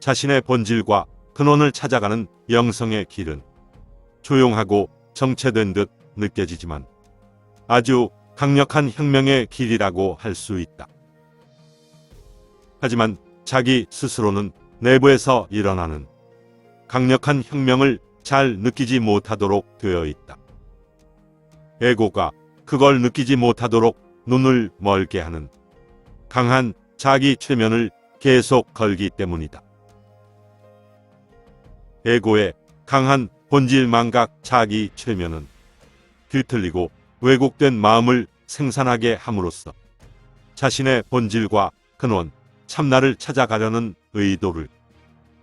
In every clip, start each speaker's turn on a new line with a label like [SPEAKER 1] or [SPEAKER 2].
[SPEAKER 1] 자신의 본질과 근원을 찾아가는 영성의 길은 조용하고 정체된 듯 느껴지지만 아주 강력한 혁명의 길이라고 할 수 있다. 하지만 자기 스스로는 내부에서 일어나는 강력한 혁명을 잘 느끼지 못하도록 되어 있다. 에고가 그걸 느끼지 못하도록 눈을 멀게 하는 강한 자기 최면을 계속 걸기 때문이다. 에고의 강한 본질 망각 자기 최면은 뒤틀리고 왜곡된 마음을 생산하게 함으로써 자신의 본질과 근원, 참나를 찾아가려는 의도를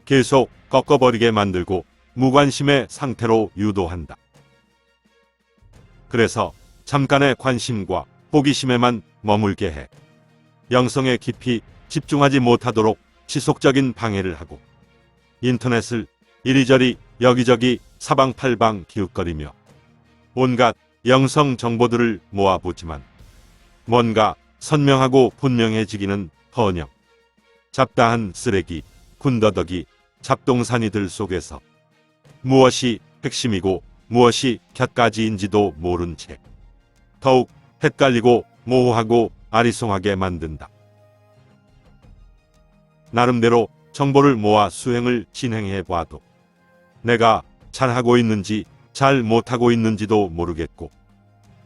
[SPEAKER 1] 계속 꺾어버리게 만들고 무관심의 상태로 유도한다. 그래서 잠깐의 관심과 호기심에만 머물게 해 영성에 깊이 집중하지 못하도록 지속적인 방해를 하고 인터넷을 이리저리 여기저기 사방팔방 기웃거리며 온갖 영성 정보들을 모아보지만 뭔가 선명하고 분명해지기는 허녕 잡다한 쓰레기, 군더더기, 잡동사니들 속에서 무엇이 핵심이고 무엇이 곁가지인지도 모른 채 더욱 헷갈리고 모호하고 아리송하게 만든다. 나름대로 정보를 모아 수행을 진행해 봐도 내가 잘하고 있는지 잘 못하고 있는지도 모르겠고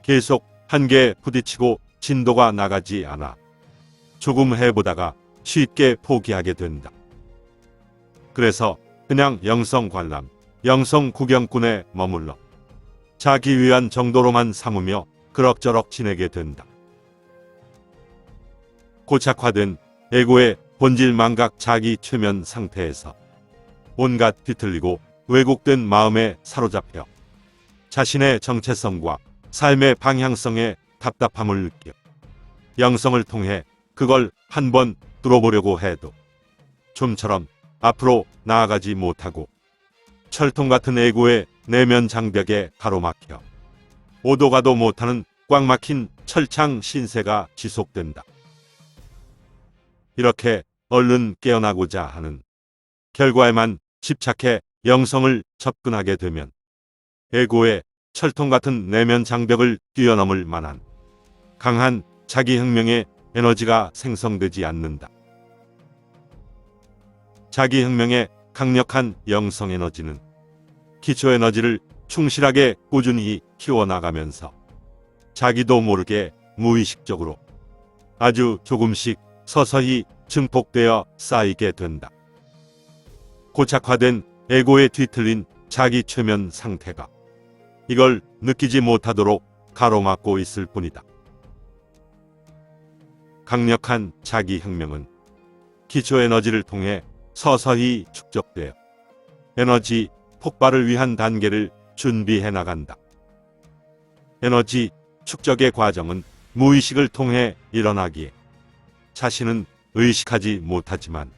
[SPEAKER 1] 계속 한계에 부딪히고 진도가 나가지 않아 조금 해보다가 쉽게 포기하게 된다. 그래서 그냥 영성 관람, 영성 구경꾼에 머물러 자기 위한 정도로만 삼으며 그럭저럭 지내게 된다. 고착화된 에고의 본질 망각 자기 최면 상태에서 온갖 뒤틀리고 왜곡된 마음에 사로잡혀 자신의 정체성과 삶의 방향성에 답답함을 느껴 영성을 통해 그걸 한 번 뚫어보려고 해도 좀처럼 앞으로 나아가지 못하고 철통 같은 에고의 내면 장벽에 가로막혀 오도 가도 못하는 꽉 막힌 철창 신세가 지속된다. 이렇게 얼른 깨어나고자 하는 결과에만 집착해 영성을 접근하게 되면 에고의 철통 같은 내면 장벽을 뛰어넘을 만한 강한 자기 혁명의 에너지가 생성되지 않는다. 자기 혁명의 강력한 영성 에너지는 기초 에너지를 충실하게 꾸준히 키워나가면서 자기도 모르게 무의식적으로 아주 조금씩 서서히 증폭되어 쌓이게 된다. 고착화된 에고에 뒤틀린 자기 최면 상태가 이걸 느끼지 못하도록 가로막고 있을 뿐이다. 강력한 자기 혁명은 기초 에너지를 통해 서서히 축적되어 에너지 폭발을 위한 단계를 준비해 나간다. 에너지 축적의 과정은 무의식을 통해 일어나기에 자신은 의식하지 못하지만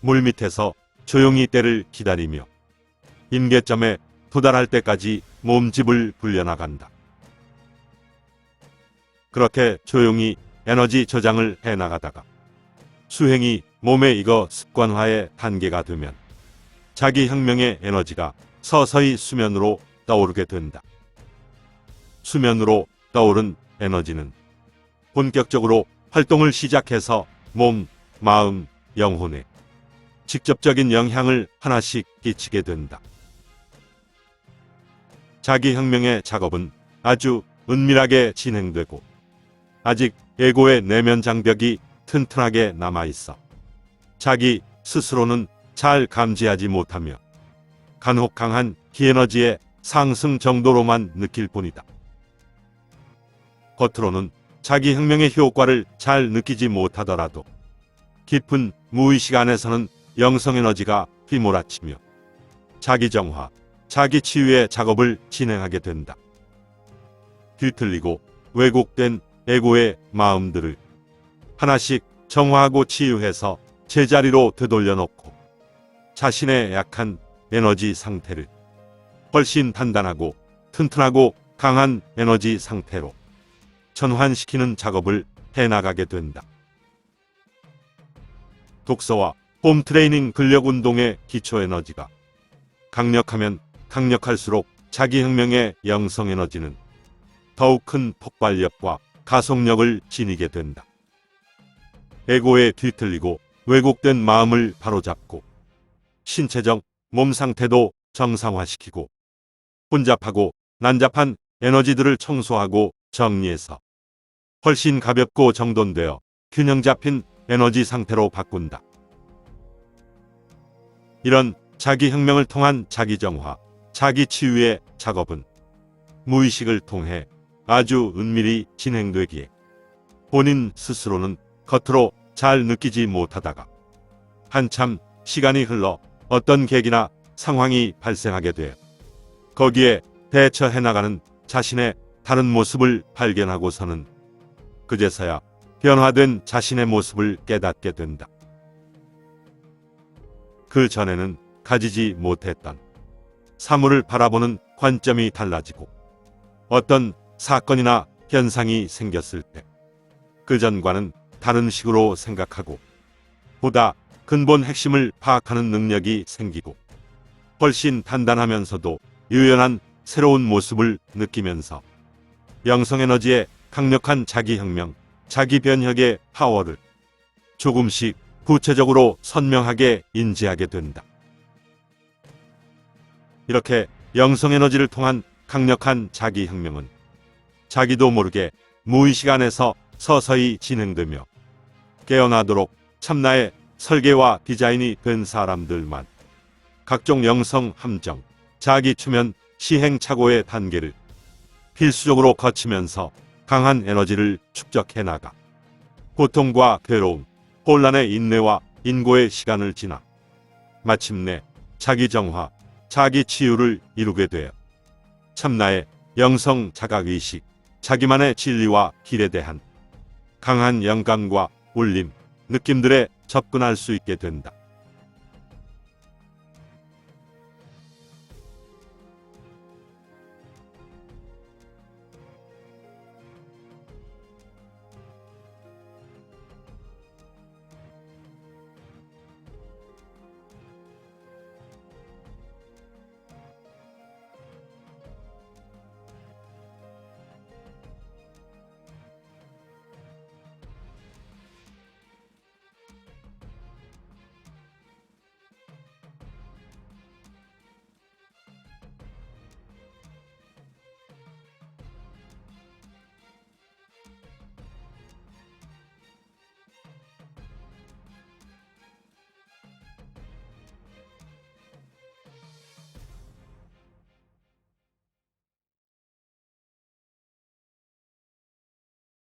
[SPEAKER 1] 물밑에서 조용히 때를 기다리며 임계점에 도달할 때까지 몸집을 불려나간다. 그렇게 조용히 에너지 저장을 해 나가다가 수행이 몸에 익어 습관화의 단계가 되면 자기 혁명의 에너지가 서서히 수면으로 떠오르게 된다. 수면으로 떠오른 에너지는 본격적으로 활동을 시작해서 몸, 마음, 영혼에 직접적인 영향을 하나씩 끼치게 된다. 자기 혁명의 작업은 아주 은밀하게 진행되고 아직 에고의 내면 장벽이 튼튼하게 남아 있어 자기 스스로는 잘 감지하지 못하며 간혹 강한 기에너지의 상승 정도로만 느낄 뿐이다. 겉으로는 자기 혁명의 효과를 잘 느끼지 못하더라도 깊은 무의식 안에서는 영성 에너지가 휘몰아치며 자기 정화, 자기 치유의 작업을 진행하게 된다. 뒤틀리고 왜곡된 에고의 마음들을 하나씩 정화하고 치유해서 제자리로 되돌려 놓고 자신의 약한 에너지 상태를 훨씬 단단하고 튼튼하고 강한 에너지 상태로 전환시키는 작업을 해나가게 된다. 독서와 홈 트레이닝 근력 운동의 기초 에너지가 강력하면 강력할수록 자기 혁명의 영성 에너지는 더욱 큰 폭발력과 가속력을 지니게 된다. 에고에 뒤틀리고 왜곡된 마음을 바로잡고 신체적 몸 상태도 정상화시키고 혼잡하고 난잡한 에너지들을 청소하고 정리해서 훨씬 가볍고 정돈되어 균형 잡힌 에너지 상태로 바꾼다. 이런 자기 혁명을 통한 자기 정화, 자기 치유의 작업은 무의식을 통해 아주 은밀히 진행되기에 본인 스스로는 겉으로 잘 느끼지 못하다가 한참 시간이 흘러 어떤 계기나 상황이 발생하게 되어 거기에 대처해 나가는 자신의 다른 모습을 발견하고서는 그제서야 변화된 자신의 모습을 깨닫게 된다. 그 전에는 가지지 못했던 사물을 바라보는 관점이 달라지고 어떤 사건이나 현상이 생겼을 때 그 전과는 다른 식으로 생각하고 보다 근본 핵심을 파악하는 능력이 생기고 훨씬 단단하면서도 유연한 새로운 모습을 느끼면서 영성 에너지의 강력한 자기 혁명, 자기 변혁의 파워를 조금씩 구체적으로 선명하게 인지하게 된다. 이렇게 영성 에너지를 통한 강력한 자기 혁명은 자기도 모르게 무의식 안에서 서서히 진행되며 깨어나도록 참나의 설계와 디자인이 된 사람들만 각종 영성 함정, 자기 추면 시행착오의 단계를 필수적으로 거치면서 강한 에너지를 축적해 나가 고통과 괴로움, 혼란의 인내와 인고의 시간을 지나 마침내 자기 정화, 자기 치유를 이루게 되어 참나의 영성 자각의식, 자기만의 진리와 길에 대한 강한 영감과 울림, 느낌들에 접근할 수 있게 된다.